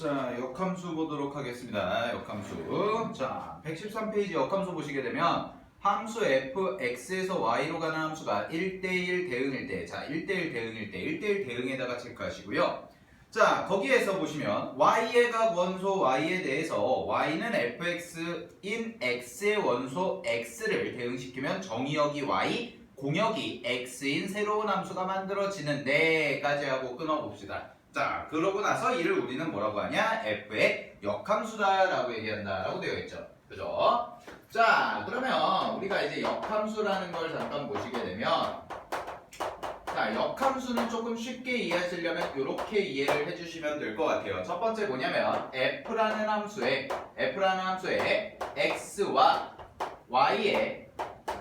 자, 역함수 보도록 하겠습니다. 역함수. 자, 113페이지 역함수 보시게 되면 함수 fx에서 y로 가는 함수가 1대1 대응일 때, 자, 1대1 대응일 때, 1대1 대응에다가 체크하시고요. 자, 거기에서 보시면 y의 각 원소 y에 대해서 y는 fx인 x의 원소 x를 대응시키면 정의역이 y, 공역이 x인 새로운 함수가 만들어지는데까지 하고 끊어봅시다. 자, 그러고 나서 이를 우리는 뭐라고 하냐? f의 역함수다라고 얘기한다라고 되어 있죠. 그죠? 자, 그러면 우리가 이제 역함수라는 걸 잠깐 보시게 되면 자, 역함수는 조금 쉽게 이해하시려면 이렇게 이해를 해주시면 될 것 같아요. 첫 번째 뭐냐면 f라는 함수에 f라는 함수에 x와 y의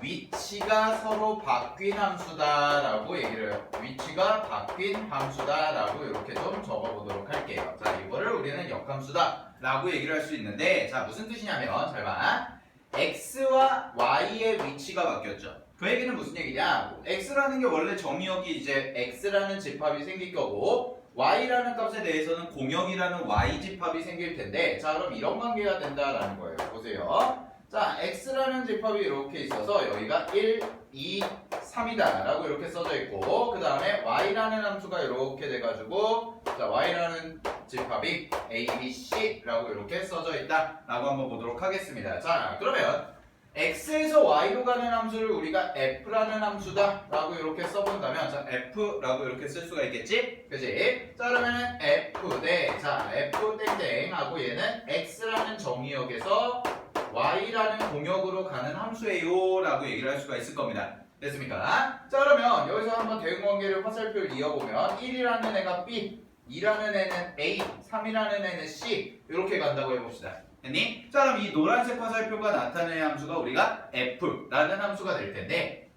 위치가 서로 바뀐 함수다라고 얘기를 해요. 위치가 바뀐 함수다라고 이렇게 좀 적어보도록 할게요. 자, 이거를 우리는 역함수다라고 얘기를 할 수 있는데 자, 무슨 뜻이냐면 잘 봐. x와 y의 위치가 바뀌었죠. 그 얘기는 무슨 얘기냐? x라는 게 원래 정의역이 이제 x라는 집합이 생길 거고 y라는 값에 대해서는 공역이라는 y 집합이 생길 텐데 자 그럼 이런 관계가 된다라는 거예요. 보세요. 자 x라는 집합이 이렇게 있어서 여기가 1, 2, 3이다 라고 이렇게 써져 있고 그 다음에 y라는 함수가 이렇게 돼가지고 자 y라는 집합이 a, b, c라고 이렇게 써져 있다 라고 한번 보도록 하겠습니다. 자 그러면 x에서 y로 가는 함수를 우리가 f라는 함수다 라고 이렇게 써본다면 자 f라고 이렇게 쓸 수가 있겠지? 그지? 자 그러면은 f 대자 f 땡땡 하고 얘는 x라는 정의역에서 y라는 공역으로 가는 함수예요 라고 얘기를 할 수가 있을 겁니다 됐습니까? 자 그러면 여기서 한번 대응관계를 화살표를 이어보면 1이라는 애가 b 2라는 애는 a 3이라는 애는 c 이렇게 간다고 해봅시다 됐니? 자 그럼 이 노란색 화살표가 나타내는 함수가 우리가 f라는 함수가 될 텐데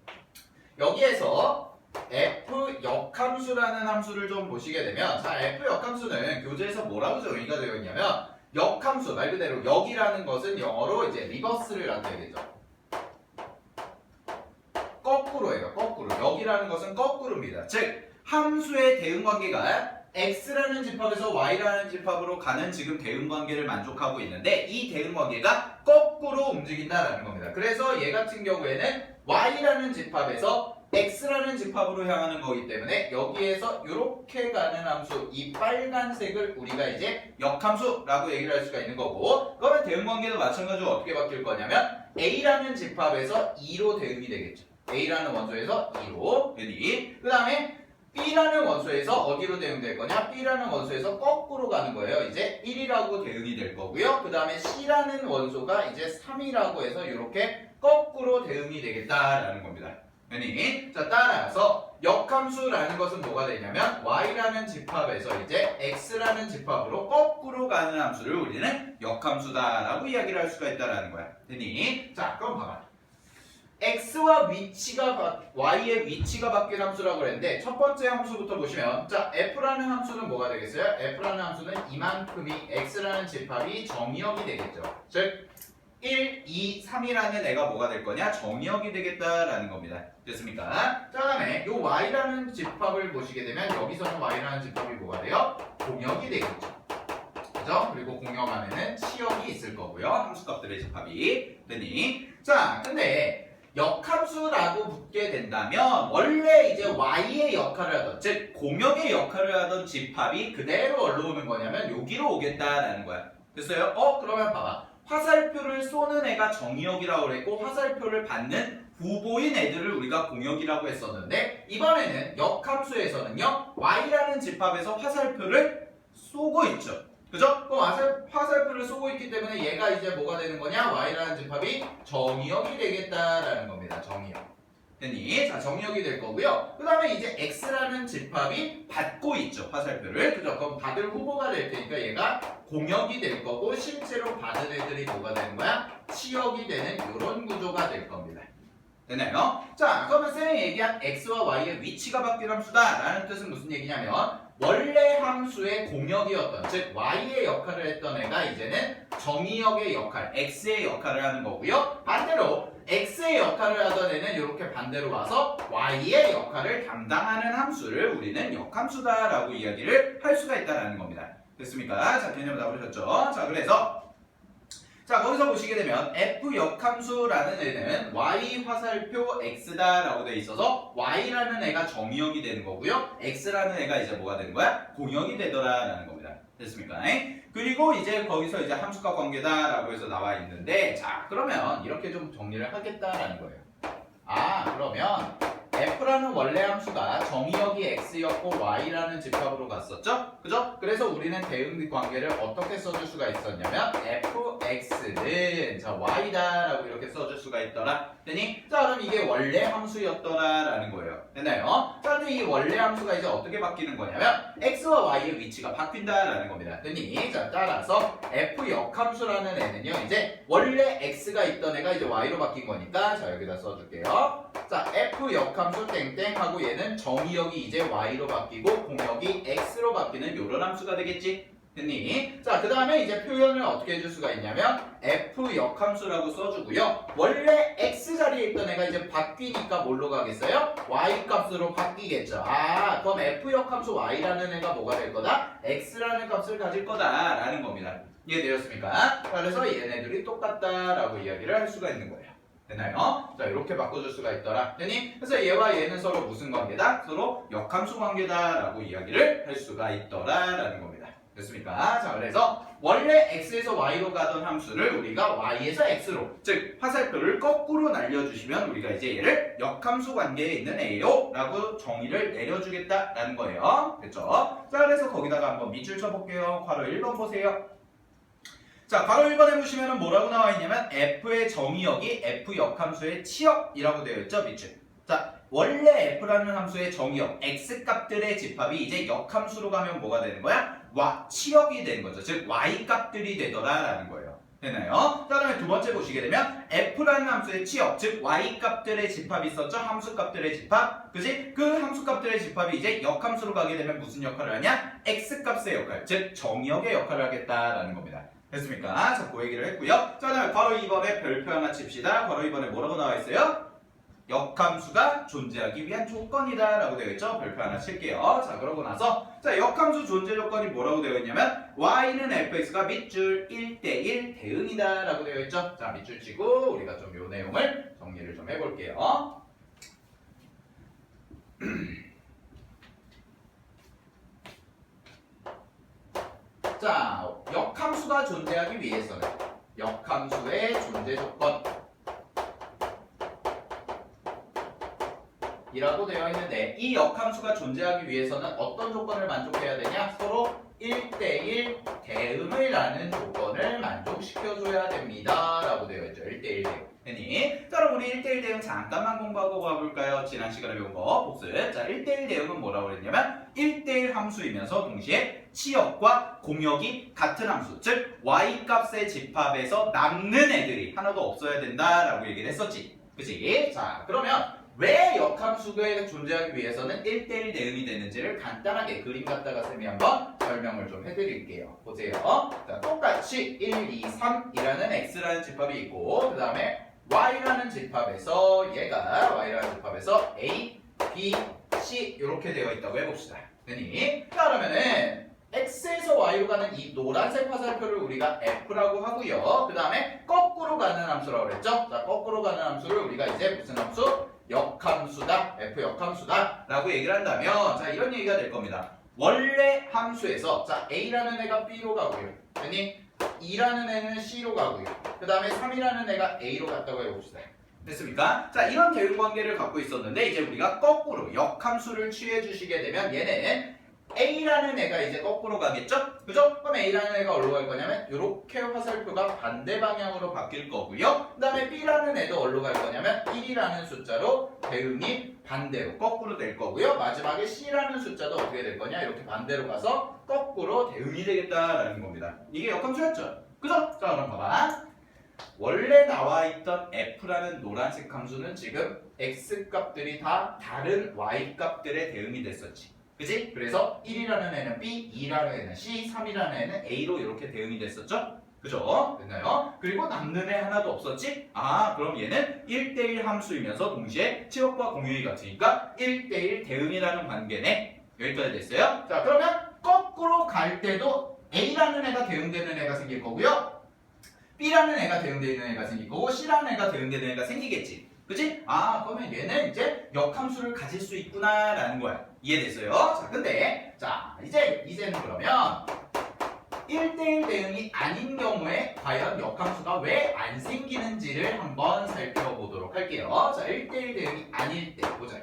여기에서 f 역함수라는 함수를 좀 보시게 되면 자 f 역함수는 교재에서 뭐라고 정의가 되어 있냐면 역함수 말 그대로 역이라는 것은 영어로 이제 리버스를 나타내겠죠. 거꾸로예요 거꾸로. 역이라는 것은 거꾸로입니다. 즉 함수의 대응 관계가 x라는 집합에서 y라는 집합으로 가는 지금 대응 관계를 만족하고 있는데 이 대응 관계가 거꾸로 움직인다라는 겁니다. 그래서 얘 같은 경우에는 y라는 집합에서 x라는 집합으로 향하는 거기 때문에 여기에서 이렇게 가는 함수 이 빨간색을 우리가 이제 역함수라고 얘기를 할 수가 있는 거고 그러면 대응 관계도 마찬가지로 어떻게 바뀔 거냐면 a라는 집합에서 2로 대응이 되겠죠. a라는 원소에서 2로 되니 그 다음에 B라는 원소에서 어디로 대응될 거냐? B라는 원소에서 거꾸로 가는 거예요. 이제 1이라고 대응이 될 거고요. 그 다음에 C라는 원소가 이제 3이라고 해서 이렇게 거꾸로 대응이 되겠다라는 겁니다. 아니, 자 따라서 역함수라는 것은 뭐가 되냐면 y라는 집합에서 이제 x라는 집합으로 거꾸로 가는 함수를 우리는 역함수다라고 이야기를 할 수가 있다라는 거야. 되니? 자, 그럼 봐봐. x와 위치가 바, y의 위치가 바뀐 함수라고 그랬는데 첫 번째 함수부터 보시면 자 f라는 함수는 뭐가 되겠어요? f라는 함수는 이만큼이 x라는 집합이 정의역이 되겠죠. 즉 1, 2, 3이라는 애가 뭐가 될 거냐? 정의역이 되겠다라는 겁니다. 됐습니까? 자 다음에 이 y라는 집합을 보시게 되면 여기서는 y라는 집합이 뭐가 돼요? 공역이 되겠죠. 그죠? 그리고 공역 안에는 치역이 있을 거고요. 함수값들의 집합이 되니 자 근데 역함수라고 붙게 된다면 원래 이제 y의 역할을 하던 즉 공역의 역할을 하던 집합이 그대로 어디로 오는 거냐면 여기로 오겠다라는 거야 됐어요? 어 그러면 봐봐 화살표를 쏘는 애가 정의역이라고 그랬고 화살표를 받는 후보인 애들을 우리가 공역이라고 했었는데 이번에는 역함수에서는요 y라는 집합에서 화살표를 쏘고 있죠 그죠? 그럼 화살, 화살표를 쏘고 있기 때문에 얘가 이제 뭐가 되는 거냐? y라는 집합이 정의역이 되겠다라는 겁니다. 정의역. 됐니? 자, 정의역이 될 거고요. 그 다음에 이제 x라는 집합이 받고 있죠. 화살표를. 그죠? 그럼 받을 후보가 될 테니까 얘가 공역이 될 거고 실제로 받은 애들이 뭐가 되는 거야? 치역이 되는 이런 구조가 될 겁니다. 되나요? 자, 그러면 쌤이 얘기한 x와 y의 위치가 바뀐 함수다라는 뜻은 무슨 얘기냐면 원래 함수의 공역이었던 즉 y의 역할을 했던 애가 이제는 정의역의 역할, x의 역할을 하는 거고요. 반대로 x의 역할을 하던 애는 이렇게 반대로 와서 y의 역할을 담당하는 함수를 우리는 역함수다라고 이야기를 할 수가 있다는 겁니다. 됐습니까? 자, 개념 다 보셨죠? 자, 그래서 자, 거기서 보시게 되면 f 역함수라는 애는 y 화살표 x다라고 돼 있어서 y라는 애가 정의역이 되는 거고요. x라는 애가 이제 뭐가 되는 거야? 공역이 되더라라는 겁니다. 됐습니까? 그리고 이제 거기서 이제 함수과 관계다라고 해서 나와 있는데 자, 그러면 이렇게 좀 정리를 하겠다라는 거예요. 아, 그러면 f라는 원래 함수가 정의역이 x였고 y라는 집합으로 갔었죠? 그죠? 그래서 우리는 대응 관계를 어떻게 써줄 수가 있었냐면 fx는 자 y다 라고 이렇게 써줄 수가 있더라. 되니? 자 그럼 이게 원래 함수였더라 라는 거예요. 됐나요? 자 근데 이 원래 함수가 이제 어떻게 바뀌는 거냐면 x와 y의 위치가 바뀐다 라는 겁니다. 되니? 자 따라서 f 역함수라는 애는요 이제 원래 x가 있던 애가 이제 y로 바뀐 거니까 자 여기다 써줄게요. 자, f 역함수 땡땡 하고 얘는 정의역이 이제 y로 바뀌고 공역이 x로 바뀌는 요런 함수가 되겠지. 됐니? 자, 그 다음에 이제 표현을 어떻게 해줄 수가 있냐면 f 역함수라고 써주고요. 원래 x 자리에 있던 애가 이제 바뀌니까 뭘로 가겠어요? y 값으로 바뀌겠죠. 아, 그럼 f 역함수 y라는 애가 뭐가 될 거다? x라는 값을 가질 거다라는 겁니다. 이해되셨습니까? 자, 그래서 얘네들이 똑같다라고 이야기를 할 수가 있는 거예요. 되나요? 자 이렇게 바꿔줄 수가 있더라. 되니? 그래서 얘와 얘는 서로 무슨 관계다? 서로 역함수 관계다라고 이야기를 할 수가 있더라라는 겁니다. 됐습니까? 자 그래서 원래 x에서 y로 가던 함수를 우리가 y에서 x로 즉 화살표를 거꾸로 날려주시면 우리가 이제 얘를 역함수 관계에 있는 a요 라고 정의를 내려주겠다라는 거예요. 됐죠? 자 그래서 거기다가 한번 밑줄 쳐볼게요. 괄호 1번 보세요. 자, 바로 1번에 보시면 뭐라고 나와 있냐면 f의 정의역이 f 역함수의 치역이라고 되어 있죠, 밑줄. 자, 원래 f라는 함수의 정의역 x 값들의 집합이 이제 역함수로 가면 뭐가 되는 거야? 와, 치역이 되는 거죠. 즉 y 값들이 되더라라는 거예요. 되나요? 자, 그다음에 두 번째 보시게 되면 f라는 함수의 치역, 즉 y 값들의 집합이 있었죠. 함수 값들의 집합, 그지? 그 함수 값들의 집합이 이제 역함수로 가게 되면 무슨 역할을 하냐? x 값의 역할, 즉 정의역의 역할을 하겠다라는 겁니다. 됐습니까? 자, 그 얘기를 했고요. 자, 다음에 바로 2번에 별표 하나 칩시다. 바로 2번에 뭐라고 나와 있어요? 역함수가 존재하기 위한 조건이다 라고 되어 있죠. 별표 하나 칠게요. 자, 그러고 나서 자, 역함수 존재 조건이 뭐라고 되어 있냐면 y는 fx가 밑줄 1대1 대응이다 라고 되어 있죠. 자, 밑줄 치고 우리가 좀 요 내용을 정리를 좀 해볼게요. 자, 역 함수가 존재하기 위해서는 역함수의 존재 조건 이라고 되어 있는데 이 역함수가 존재하기 위해서는 어떤 조건을 만족해야 되냐? 서로 1대1 대응을 하는 조건을 만족시켜줘야 됩니다. 라고 되어 있죠. 1대1 대응. 되니? 자, 그럼 우리 1대1 대응 잠깐만 공부하고 가볼까요? 지난 시간에 배운 거 복습. 자, 1대1 대응은 뭐라고 그랬냐면 1대1 함수이면서 동시에 치역과 공역이 같은 함수, 즉 y 값의 집합에서 남는 애들이 하나도 없어야 된다라고 얘기를 했었지. 그치? 자, 그러면 왜 역함수가 존재하기 위해서는 1대1 대응이 되는지를 간단하게 그림 갖다가 쌤이 한번 설명을 좀 해드릴게요. 보세요. 자, 똑같이 1, 2, 3이라는 x라는 집합이 있고 그 다음에 y라는 집합에서 얘가 y라는 집합에서 a, b, c 이렇게 되어 있다고 해봅시다. 되니? 자 그러면은 x에서 y로 가는 이 노란색 화살표를 우리가 f라고 하고요. 그 다음에 거꾸로 가는 함수라고 그랬죠? 자, 거꾸로 가는 함수를 우리가 이제 무슨 함수? 역함수다, f 역함수다 라고 얘기를 한다면 자 이런 얘기가 될 겁니다. 원래 함수에서 자 a라는 애가 b로 가고요. 아니 2라는 애는 c로 가고요. 그 다음에 3이라는 애가 a로 갔다고 해봅시다. 됐습니까? 자 이런 대응 관계를 갖고 있었는데 이제 우리가 거꾸로 역함수를 취해 주시게 되면 얘는 A라는 애가 이제 거꾸로 가겠죠? 그죠? 그럼 A라는 애가 어디로 갈 거냐면 이렇게 화살표가 반대 방향으로 바뀔 거고요. 그 다음에 B라는 애도 어디로 갈 거냐면 1이라는 숫자로 대응이 반대로 거꾸로 될 거고요. 마지막에 C라는 숫자도 어떻게 될 거냐? 이렇게 반대로 가서 거꾸로 대응이 되겠다라는 겁니다. 이게 역함수였죠? 그죠? 자 그럼 봐봐. 원래 나와 있던 f라는 노란색 함수는 지금 x 값들이 다 다른 y 값들의 대응이 됐었지. 그지? 그래서 1이라는 애는 B, 2라는 애는 C, 3이라는 애는 A로 이렇게 대응이 됐었죠? 그죠? 됐나요? 그리고 남는 애 하나도 없었지? 아, 그럼 얘는 1대1 함수이면서 동시에 치역과 공유이 같으니까 1대1 대응이라는 관계네. 여기까지 됐어요? 자, 그러면 거꾸로 갈 때도 A라는 애가 대응되는 애가 생길 거고요. B라는 애가 대응되는 애가 생길 거고 C라는 애가 대응되는 애가 생기겠지. 그치? 아 그러면 얘는 이제 역함수를 가질 수 있구나라는 거야. 이해됐어요? 자 근데 자 이제 이제는 그러면 1대1 대응이 아닌 경우에 과연 역함수가 왜 안 생기는지를 한번 살펴보도록 할게요. 자 1대1 대응이 아닐 때 보자.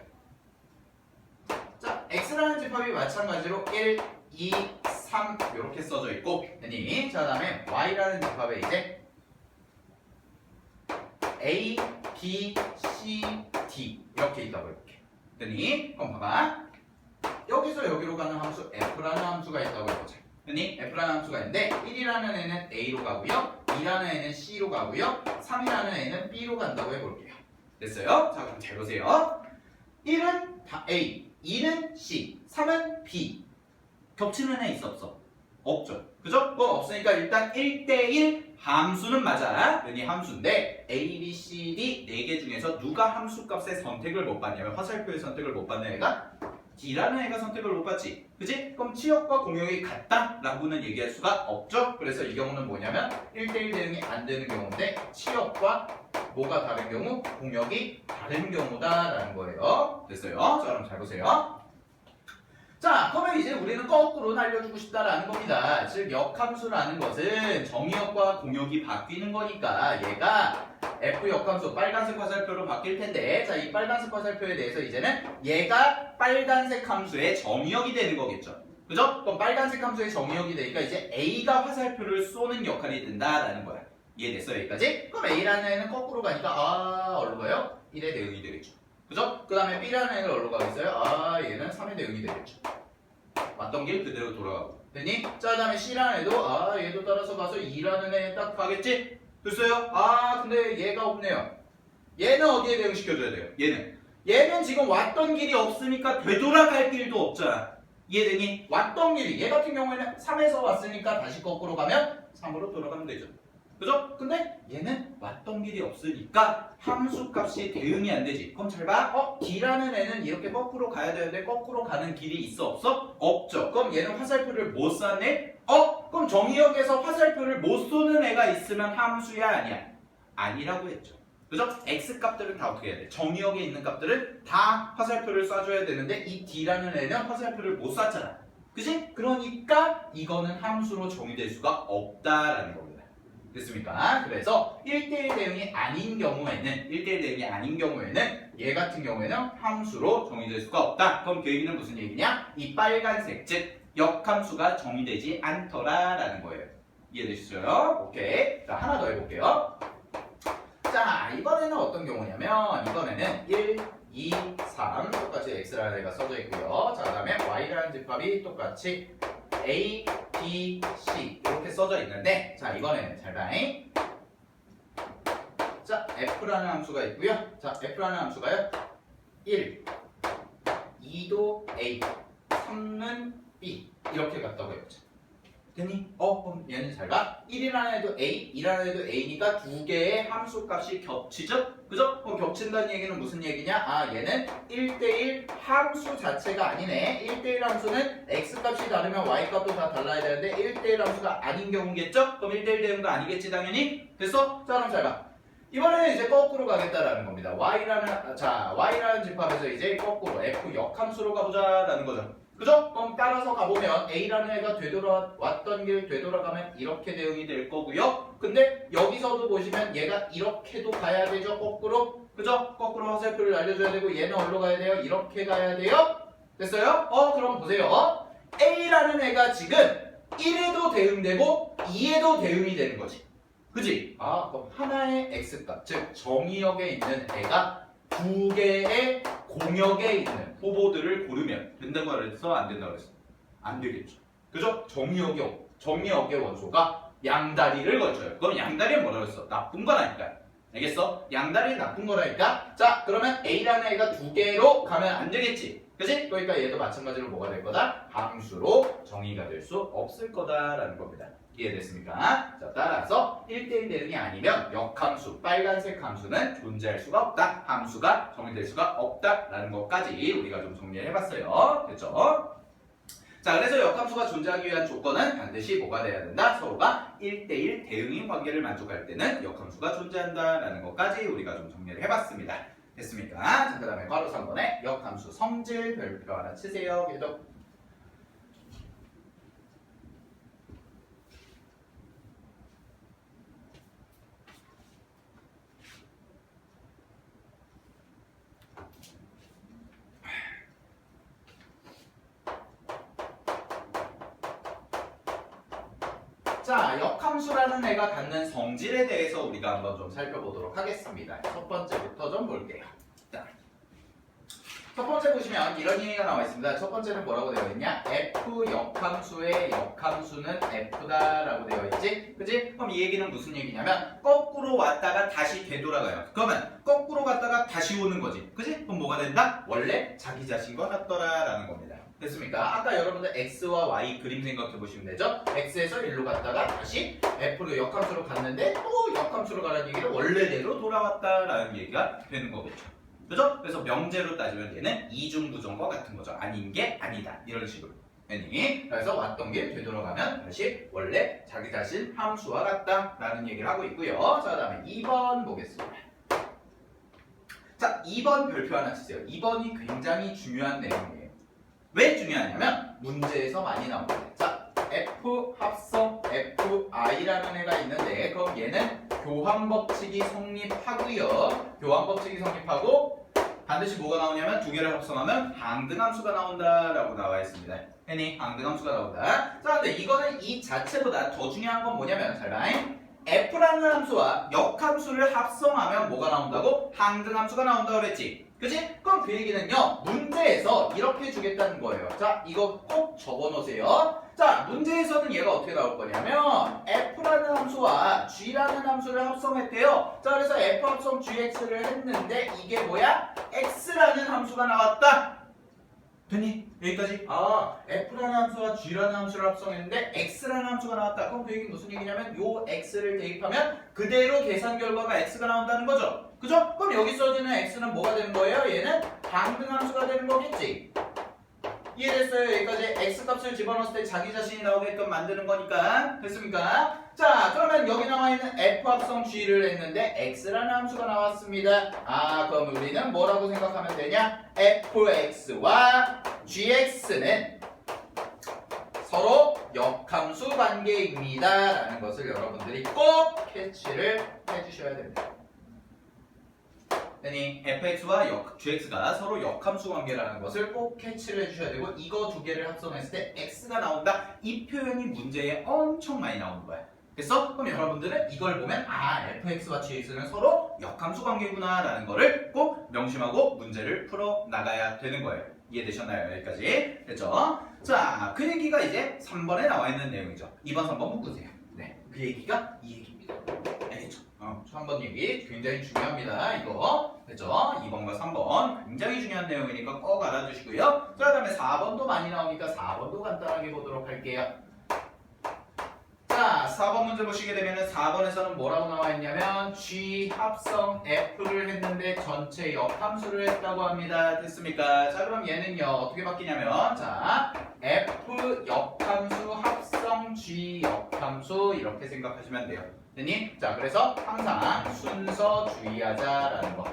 자 x라는 집합이 마찬가지로 1, 2, 3 이렇게 써져 있고 됐니? 자 다음에 y라는 집합에 이제 A, B, C, D 이렇게 있다고 해볼게. 됐니? 그럼 봐봐. 여기서 여기로 가는 함수 F라는 함수가 있다고 해보자. 됐니? F라는 함수가 있는데 1이라는 애는 A로 가고요. 2라는 애는 C로 가고요. 3이라는 애는 B로 간다고 해볼게요. 됐어요? 자 그럼 잘 보세요. 1은 다 A, 2는 C, 3은 B. 겹치는 애 있어 없어? 없죠. 그죠? 그거 없으니까 일단 1대1 함수는 맞아. 여기 함수인데 A, B, C, D 4개 중에서 누가 함수 값의 선택을 못 받냐면 화살표의 선택을 못 받는 애가 D라는 애가 선택을 못 받지. 그지? 그럼 치역과 공역이 같다라고는 얘기할 수가 없죠. 그래서 이 경우는 뭐냐면 1대1 대응이 안 되는 경우인데 치역과 뭐가 다른 경우? 공역이 다른 경우다라는 거예요. 됐어요? 자, 그럼 잘 보세요. 자, 그러면 이제 우리는 거꾸로 날려주고 싶다라는 겁니다. 즉, 역함수라는 것은 정의역과 공역이 바뀌는 거니까 얘가 F 역함수 빨간색 화살표로 바뀔 텐데 자, 이 빨간색 화살표에 대해서 이제는 얘가 빨간색 함수의 정의역이 되는 거겠죠. 그죠? 그럼 빨간색 함수의 정의역이 되니까 이제 A가 화살표를 쏘는 역할이 된다라는 거야. 이해됐어 여기까지? 그럼 A라는 애는 거꾸로 가니까 아, 어디로 가요? 1의 대응이 되겠죠. 그죠? 그 다음에 B라는 애는 어디로 가겠어요? 아, 얘는 3의 대응이 되겠죠. 왔던 길 그대로 돌아가고. 됐니? 자, 그 다음에 C라는 애도, 아, 얘도 따라서 가서 2라는 애 딱 가겠지? 됐어요? 아, 근데 얘가 없네요. 얘는 어디에 대응시켜줘야 돼요? 얘는. 얘는 지금 왔던 길이 없으니까 되돌아갈 길도 없잖아. 이해되니? 왔던 길이, 얘 같은 경우에는 3에서 왔으니까 다시 거꾸로 가면 3으로 돌아가면 되죠. 그죠? 근데 얘는 왔던 길이 없으니까 함수 값이 대응이 안 되지. 그럼 잘 봐. 어, D라는 애는 이렇게 거꾸로 가야 되는데 거꾸로 가는 길이 있어 없어? 없죠. 그럼 얘는 화살표를 못 쐈네? 어? 그럼 정의역에서 화살표를 못 쏘는 애가 있으면 함수야 아니야? 아니라고 했죠. 그죠? x 값들은 다 어떻게 해야 돼? 정의역에 있는 값들은 다 화살표를 쏴줘야 되는데 이 D라는 애는 화살표를 못 쐈잖아. 그지? 그러니까 이거는 함수로 정의될 수가 없다라는 겁니다. 됐습니까? 그래서 1대1 대응이 아닌 경우에는 1대1 대응이 아닌 경우에는 얘 같은 경우에는 함수로 정의될 수가 없다. 그럼 그 얘기는 무슨 얘기냐? 이 빨간색 즉 역함수가 정의되지 않더라라는 거예요. 이해되시죠? 오케이. 자 하나 더 해볼게요. 자 이번에는 어떤 경우냐면 이번에는 1, 2, 3 똑같이 x라는 애가 써져 있고요. 자 그 다음에 y라는 집합이 똑같이 A, B, C. 이렇게 써져 있는데 자 이번에는 잘 봐잉 자 F라는 함수가 있고요. 자 F라는 함수가요. 1 2도 A. 3는 B. 이렇게 갔다고 해보자 됐니? 어 그럼 얘는 잘 봐. 1이라는 애도 A, 2라는 애도 A니까 두 개의 함수 값이 겹치죠? 그죠? 그럼 겹친다는 얘기는 무슨 얘기냐? 아 얘는 1대1 함수 자체가 아니네. 1대1 함수는 X 값이 다르면 Y 값도 다 달라야 되는데 1대1 함수가 아닌 경우겠죠? 그럼 1대1 되는 거 아니겠지 당연히? 됐어? 자 그럼 잘 봐. 이번에는 이제 거꾸로 가겠다라는 겁니다. Y라는 자 Y라는 집합에서 이제 거꾸로 F 역함수로 가보자라는 거죠. 그죠? 그럼 따라서 가보면 A라는 애가 되돌아왔던 길 되돌아가면 이렇게 대응이 될 거고요. 근데 여기서도 보시면 얘가 이렇게도 가야 되죠. 거꾸로. 그죠? 거꾸로 화살표를 날려줘야 되고 얘는 어디로 가야 돼요? 이렇게 가야 돼요. 됐어요? 어 그럼 보세요. A라는 애가 지금 1에도 대응되고 2에도 대응이 되는 거지. 그지? 아 그럼 하나의 X값 즉 정의역에 있는 애가 두 개의 공역에 있는 후보들을 고르면 된다고 그랬어? 안 된다고 그랬어? 안 되겠죠. 그죠? 정의역의, 정의역의 원소가 양다리를 거쳐요. 그럼 양다리는 뭐라고 했어? 나쁜 거라니까. 알겠어? 양다리는 나쁜 거라니까? 자, 그러면 A라는 애가 두 개로 가면 안 되겠지. 그지? 그러니까 얘도 마찬가지로 뭐가 될 거다? 함수로 정의가 될 수 없을 거다라는 겁니다. 이해됐습니까? 자, 따라서 1대1 대응이 아니면 역함수, 빨간색 함수는 존재할 수가 없다. 함수가 정의될 수가 없다라는 것까지 우리가 좀 정리를 해봤어요. 됐죠? 자, 그래서 역함수가 존재하기 위한 조건은 반드시 뭐가 돼야 된다? 서로가 1대1 대응인 관계를 만족할 때는 역함수가 존재한다라는 것까지 우리가 좀 정리를 해봤습니다. 됐습니까? 자, 그 다음에 바로 3번에 역함수 성질 별표 하나 치세요. 계속. 자, 역함수라는 애가 갖는 성질에 대해서 우리가 한번 좀 살펴보도록 하겠습니다. 첫 번째부터 좀 볼게요. 자, 첫 번째 보시면 이런 얘기가 나와 있습니다. 첫 번째는 뭐라고 되어 있냐? f 역함수의 역함수는 f다라고 되어 있지? 그지? 그럼 이 얘기는 무슨 얘기냐면 거꾸로 왔다가 다시 되돌아가요. 그러면 거꾸로 갔다가 다시 오는 거지. 그지? 그럼 뭐가 된다? 원래 자기 자신과 같더라라는 겁니다. 됐습니까? 아까 여러분들 x와 y 그림 생각해 보시면 되죠? x에서 1로 갔다가 다시 f로 역함수로 갔는데 또 역함수로 가라는 얘기를 원래대로 돌아왔다라는 얘기가 되는 거겠죠. 그죠? 그래서 명제로 따지면 얘는 이중부정과 같은 거죠. 아닌 게 아니다. 이런 식으로. 그래서 왔던 길 되돌아가면 다시 원래 자기 자신 함수와 같다라는 얘기를 하고 있고요. 자, 그다음에 2번 보겠습니다. 자, 2번 별표 하나 주세요. 2번이 굉장히 중요한 내용이에요. 왜 중요하냐면 문제에서 많이 나옵니다. 자, F 합성 FI라는 애가 있는데 그럼 얘는 교환 법칙이 성립하고요. 교환 법칙이 성립하고 반드시 뭐가 나오냐면 두 개를 합성하면 항등함수가 나온다라고 나와 있습니다. 해니 항등함수가 나온다. 자, 근데 이거는 이 자체보다 더 중요한 건 뭐냐면 잘 봐잉. F라는 함수와 역함수를 합성하면 뭐가 나온다고? 항등함수가 나온다고 그랬지. 그지? 그럼 그 얘기는요, 문제에서 이렇게 주겠다는 거예요. 자, 이거 꼭 적어 놓으세요. 자, 문제에서는 얘가 어떻게 나올 거냐면, f라는 함수와 g라는 함수를 합성했대요. 자, 그래서 f 합성 gx를 했는데, 이게 뭐야? x라는 함수가 나왔다. 됐니? 여기까지? 아, f라는 함수와 g라는 함수를 합성했는데, x라는 함수가 나왔다. 그럼 그 얘기 무슨 얘기냐면, 요 x를 대입하면, 그대로 계산 결과가 x가 나온다는 거죠. 그죠? 그럼 여기 써지는 x는 뭐가 되는 거예요? 얘는 방등함수가 되는 거겠지. 이해됐어요? 여기까지 x 값을 집어넣었을 때 자기 자신이 나오게끔 만드는 거니까 됐습니까? 자 그러면 여기 나와 있는 f 합성 g를 했는데 x라는 함수가 나왔습니다. 아 그럼 우리는 뭐라고 생각하면 되냐? fx와 gx는 서로 역함수 관계입니다. 라는 것을 여러분들이 꼭 캐치를 해주셔야 됩니다. 아니 fx와 역, gx가 서로 역함수 관계라는 것을 꼭 캐치를 해주셔야 되고 이거 두 개를 합성했을 때 x가 나온다. 이 표현이 문제에 엄청 많이 나오는 거야. 그래서 그럼 여러분들은 이걸 보면 아 fx와 gx는 서로 역함수 관계구나 라는 거를 꼭 명심하고 문제를 풀어 나가야 되는 거예요. 이해되셨나요? 여기까지. 됐죠? 자 그 얘기가 이제 3번에 나와 있는 내용이죠. 2번 3번 묶으세요. 네 그 얘기가 이 얘기입니다. 알겠죠? 어, 3번 얘기 굉장히 중요합니다. 이거. 됐죠? 2번과 3번 굉장히 중요한 내용이니까 꼭 알아주시고요. 자, 그다음에 4번도 많이 나오니까 4번도 간단하게 보도록 할게요. 자, 4번 문제 보시게 되면 4번에서는 뭐라고 나와 있냐면 G 합성 F를 했는데 전체 역함수를 했다고 합니다. 됐습니까? 자, 그럼 얘는요. 어떻게 바뀌냐면 자, F 역함수 합성 G 역함수 이렇게 생각하시면 돼요. 됐니? 자, 그래서 항상 순서 주의하자라는 거.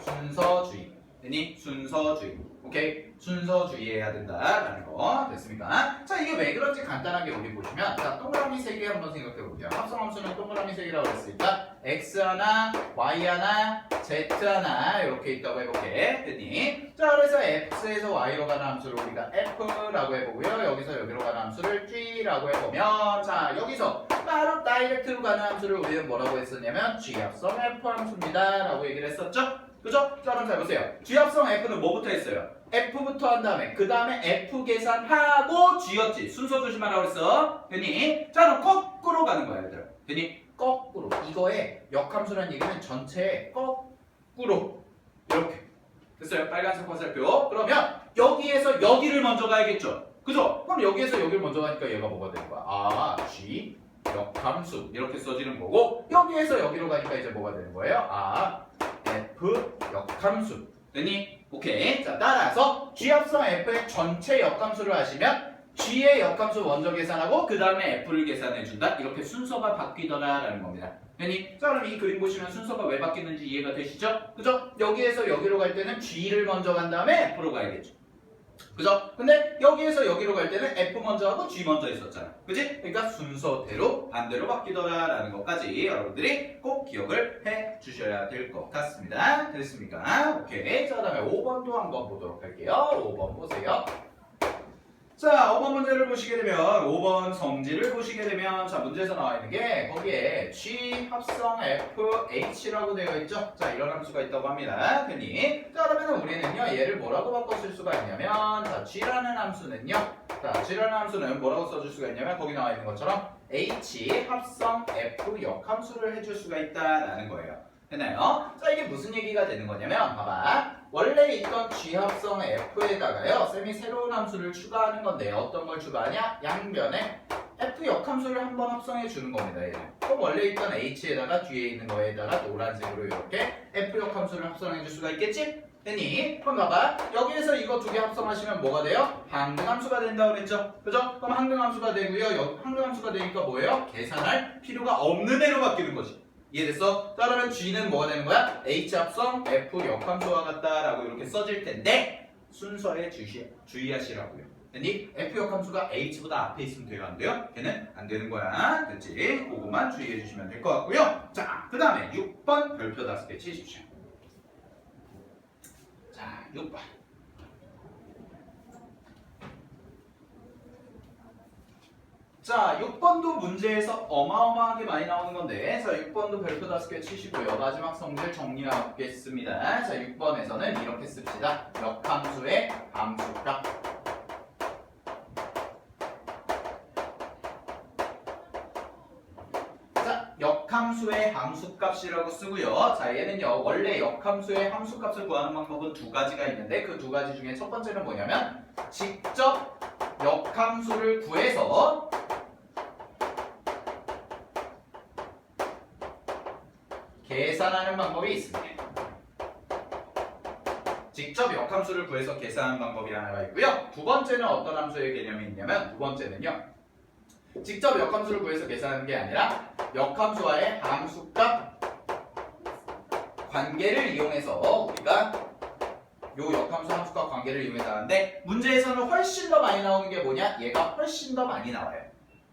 순서 주의. 됐니? 순서주의. 오케이? 순서주의해야 된다라는 거. 됐습니까? 자, 이게 왜 그런지 간단하게 우리 보시면 자, 동그라미 세 개 한번 생각해 볼게요. 합성함수는 동그라미 세 개라고 했으니까 x 하나, y 하나, z 하나 이렇게 있다고 해볼게. 됐니? 자, 그래서 x에서 y로 가는 함수를 우리가 f라고 해보고요. 여기서 여기로 가는 함수를 g라고 해보면 자, 여기서 바로 다이렉트로 가는 함수를 우리는 뭐라고 했었냐면 g 합성 f 함수입니다. 라고 얘기를 했었죠? 그죠? 자, 그럼 잘 보세요. g 합성 f는 뭐부터 했어요? f부터 한 다음에 그 다음에 f 계산하고 g였지. 순서 조심하라고 그랬어. 됐니? 자, 그럼 거꾸로 가는 거야, 얘들아. 됐니? 거꾸로. 이거의 역함수라는 얘기는 전체에 거꾸로 이렇게. 됐어요? 빨간색 화살표. 그러면 여기에서 여기를 먼저 가야겠죠? 그죠? 그럼 여기에서 여기를 먼저 가니까 얘가 뭐가 되는 거야? 아, g 역함수 이렇게 써지는 거고 여기에서 여기로 가니까 이제 뭐가 되는 거예요? 아, f 역함수. 됐니? 오케이. 자, 따라서 G 합성 F의 전체 역함수를 하시면 G의 역함수 먼저 계산하고 그 다음에 F를 계산해 준다. 이렇게 순서가 바뀌더라라는 겁니다. 괜히 자 그럼 이 그림 보시면 순서가 왜 바뀌는지 이해가 되시죠? 그죠? 여기에서 여기로 갈 때는 G를 먼저 간 다음에 F로 가야겠죠. 그죠? 근데 여기에서 여기로 갈 때는 F 먼저 하고 G 먼저 있었잖아. 그지? 그러니까 순서대로 반대로 바뀌더라라는 것까지 여러분들이 꼭 기억을 해 주셔야 될 것 같습니다. 됐습니까? 오케이. 자, 그다음에 5번도 한번 보도록 할게요. 5번 보세요. 자, 5번 문제를 보시게 되면 5번 성질을 보시게 되면 자, 문제에서 나와 있는 게 거기에 G 합성 F H라고 되어 있죠. 자, 이런 함수가 있다고 합니다. 흔히. 자, 그러면 우리는요. 얘를 뭐라고 바꿔 쓸 수가 있냐면 자, G라는 함수는요. 자, G라는 함수는 뭐라고 써줄 수가 있냐면 거기 나와 있는 것처럼 H 합성 F 역함수를 해줄 수가 있다라는 거예요. 됐나요? 자, 이게 무슨 얘기가 되는 거냐면 봐봐. 원래 있던 G 합성 F에다가요, 쌤이 새로운 함수를 추가하는 건데 어떤 걸 추가하냐? 양변에 F 역함수를 한번 합성해 주는 겁니다. 얘는. 그럼 원래 있던 H에다가 뒤에 있는 거에다가 노란색으로 이렇게 F 역함수를 합성해 줄 수가 있겠지? 됐니? 그럼 봐봐. 여기에서 이거 두 개 합성하시면 뭐가 돼요? 항등함수가 된다고 그랬죠? 그죠? 그럼 항등함수가 되고요. 여- 항등함수가 되니까 뭐예요? 계산할 필요가 없는 애로 바뀌는 거지. 이해됐어? 따르면 G는 뭐가 되는 거야? H 합성 F 역함수와 같다라고 이렇게 써질 텐데 순서에 주시, 주의하시라고요. 됐니? F 역함수가 H보다 앞에 있으면 돼요? 안 돼요? 걔는 안 되는 거야. 됐지? 그거만 주의해 주시면 될 것 같고요. 자, 그 다음에 6번 별표 다섯 개 치십시오. 자, 6번. 자, 6번도 문제에서 어마어마하게 많이 나오는 건데, 자, 6번도 별표 다섯 개 치시고요. 마지막 성질 정리하겠습니다. 자, 6번에서는 이렇게 씁시다. 역함수의 함수값. 자, 역함수의 함수값이라고 쓰고요. 자, 얘는요, 원래 역함수의 함수값을 구하는 방법은 두 가지가 있는데, 그 두 가지 중에 첫 번째는 뭐냐면, 직접 역함수를 구해서 계산하는 방법이 있습니다. 직접 역함수를 구해서 계산하는 방법이 하나가 있고요. 두 번째는 어떤 함수의 개념이 있냐면 두 번째는요. 직접 역함수를 구해서 계산하는 게 아니라 역함수와의 함수값 관계를 이용해서 우리가 요 역함수 함수값 관계를 이용해서 하는데 문제에서는 훨씬 더 많이 나오는 게 뭐냐? 얘가 훨씬 더 많이 나와요.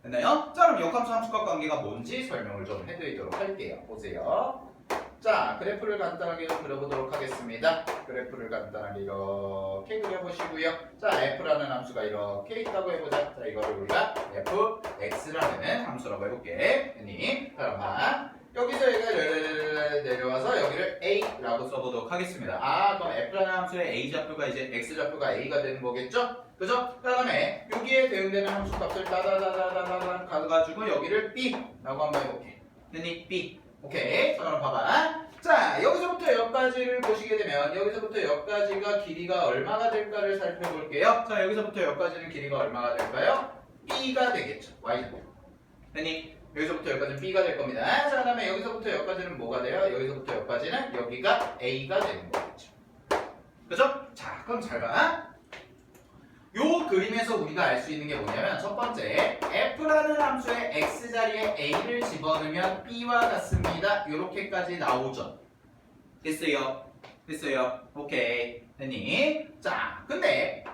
됐나요? 자 그럼 역함수 함수값 관계가 뭔지 설명을 좀 해드리도록 할게요. 보세요. 자 그래프를 간단하게 좀 그려보도록 하겠습니다. 그래프를 간단하게 이렇게 그려보시고요. 자 f라는 함수가 이렇게 있다고 해보자. 자 이거를 우리가 f x라는 함수라고 해볼게. 그럼 봐. 여기서 얘가 내려와서 여기를 a라고 써보도록 하겠습니다. 아 그럼 f라는 함수의 a 좌표가 이제 x 좌표가 a가 되는 거겠죠? 그죠? 그 다음에 여기에 대응되는 함수 값을 따다다다다다 가가지고 여기를 b라고 한번 해볼게. 됐니? b. 오케이. 자 그럼 봐봐. 자 여기서부터 여기까지를 보시게 되면 여기서부터 여기까지가 길이가 얼마가 될까를 살펴볼게요. 자 여기서부터 여기까지는 길이가 얼마가 될까요? b가 되겠죠. y좌표. 됐니? 여기서부터 여기까지는 b가 될 겁니다. 자 그 다음에 여기서부터 여기까지는 뭐가 돼요? 여기서부터 여기까지는 여기가 a가 되는 거겠죠. 그죠? 자 그럼 잘 봐. 요 그림에서 우리가 알 수 있는 게 뭐냐면 첫 번째 f라는 함수의 x 자리에 a를 집어넣으면 b와 같습니다. 요렇게까지 나오죠. 됐어요. 됐어요. 오케이. 됐니? 자, 근데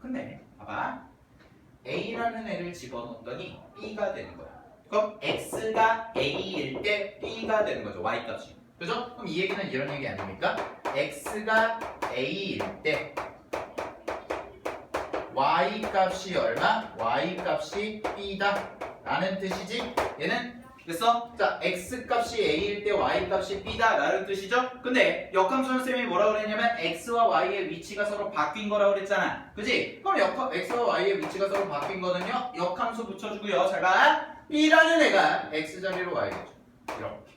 근데 봐봐. a라는 애를 집어넣었더니 b가 되는 거야. 그럼 x가 a일 때 b가 되는 거죠. y 값이. 그죠? 그럼 이 얘기는 이런 얘기 아닙니까? x가 a일 때 y 값이 얼마? y 값이 b다 라는 뜻이지 얘는 됐어? 자 x 값이 a일 때 y 값이 b다 라는 뜻이죠? 근데 역함수는 쌤이 뭐라 그랬냐면 x와 y의 위치가 서로 바뀐 거라고 그랬잖아 그지? 그럼 역, x와 y의 위치가 서로 바뀐 거는요 역함수 붙여주고요 잘봐 b라는 애가 x 자리로 와야겠죠 이렇게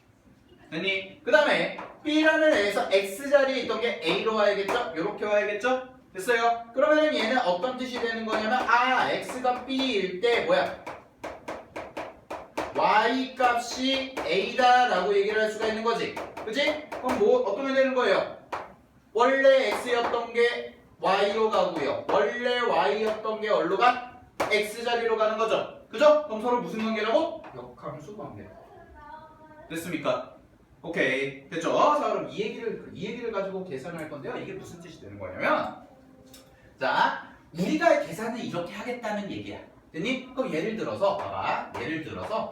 됐니? 그 다음에 b라는 애에서 x 자리에 있던 게 a로 와야겠죠? 이렇게 와야겠죠? 됐어요? 그러면 얘는 어떤 뜻이 되는 거냐면 아 x가 b일 때 뭐야 y 값이 a다 라고 얘기를 할 수가 있는 거지 그지? 그럼 뭐 어떻게 되는 거예요? 원래 x였던 게 y로 가고요. 원래 y였던 게 어디로 가? x 자리로 가는 거죠. 그죠? 그럼 서로 무슨 관계라고? 역함수 관계. 됐습니까? 오케이 됐죠? 자 그럼 이 얘기를 이 얘기를 가지고 계산을 할 건데요. 이게 무슨 뜻이 되는 거냐면 자 우리가 계산을 이렇게 하겠다는 얘기야. 됐니? 그럼 예를 들어서 봐봐. 예를 들어서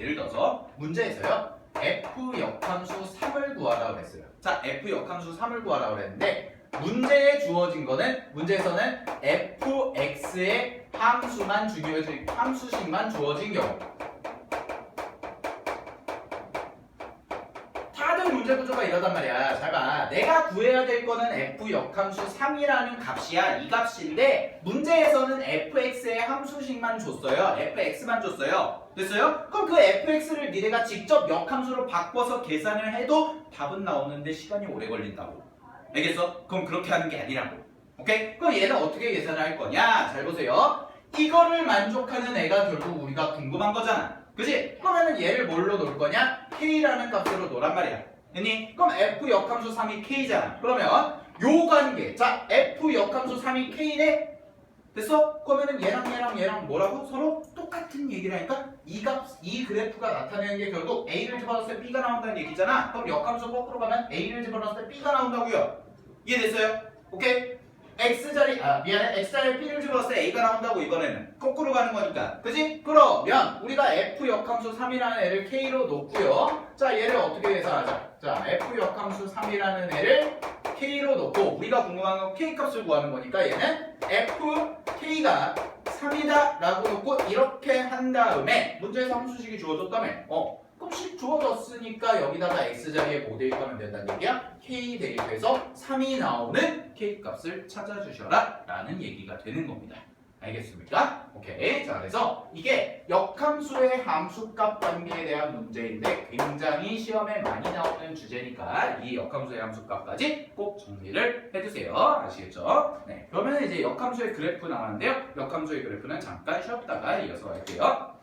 예를 들어서 문제에서요. f 역함수 3을 구하라 그랬어요. 자 f 역함수 3을 구하라 그랬는데 문제에 주어진 거는 문제에서는 fx의 함수만 중요해진 함수식만 주어진 경우. 다들 문제 구조가 이러단 말이야. 잘 봐. 내가 구해야 될 거는 f 역함수 3이라는 값이야. 이 값인데 문제에서는 fx의 함수식만 줬어요. fx만 줬어요. 됐어요? 그럼 그 fx를 니네가 직접 역함수로 바꿔서 계산을 해도 답은 나오는데 시간이 오래 걸린다고. 알겠어? 그럼 그렇게 하는 게 아니라고. 오케이? 그럼 얘는 어떻게 계산을 할 거냐? 잘 보세요. 이거를 만족하는 애가 결국 우리가 궁금한 거잖아. 그지? 그러면은 얘를 뭘로 놓을 거냐? k라는 값으로 놓란 말이야. 됐니? 그럼 f 역함수 3이 k잖아. 그러면 요 관계. 자, f 역함수 3이 k네? 됐어? 그러면은 얘랑 얘랑 얘랑 뭐라고? 서로 똑같은 얘기라니까? 이 값, 이 그래프가 나타내는 게 결국 a를 집어넣었을 때 b가 나온다는 얘기잖아. 그럼 역함수 거꾸로 가면 a를 집어넣었을 때 b가 나온다고요. 이해됐어요? 오케이? X자리, 아 미안해. X자리에 b를 집어넣었을 때 a가 나온다고 이번에는. 거꾸로 가는 거니까. 그지? 그러면 우리가 f 역함수 3이라는 애를 k로 놓고요. 자 얘를 어떻게 계산하자? 자 f 역함수 3이라는 애를 k로 놓고 우리가 궁금한 건 k 값을 구하는 거니까 얘는 f k가 3이다 라고 놓고 이렇게 한 다음에 문제에서 함수식이 주어졌다며. 어 그럼 식 주어졌으니까 여기다가 x자리에 뭐 대입하면 된다는 얘기야? k 대입해서 3이 나오는 k 값을 찾아주셔라 라는 얘기가 되는 겁니다 알겠습니까? 오케이 자 그래서 이게 역함수의 함수값 관계에 대한 문제인데 굉장히 시험에 많이 나오는 주제니까 이 역함수의 함수값까지 꼭 정리를 해두세요 아시겠죠? 네 그러면 이제 역함수의 그래프 나왔는데요 역함수의 그래프는 잠깐 쉬었다가 이어서 할게요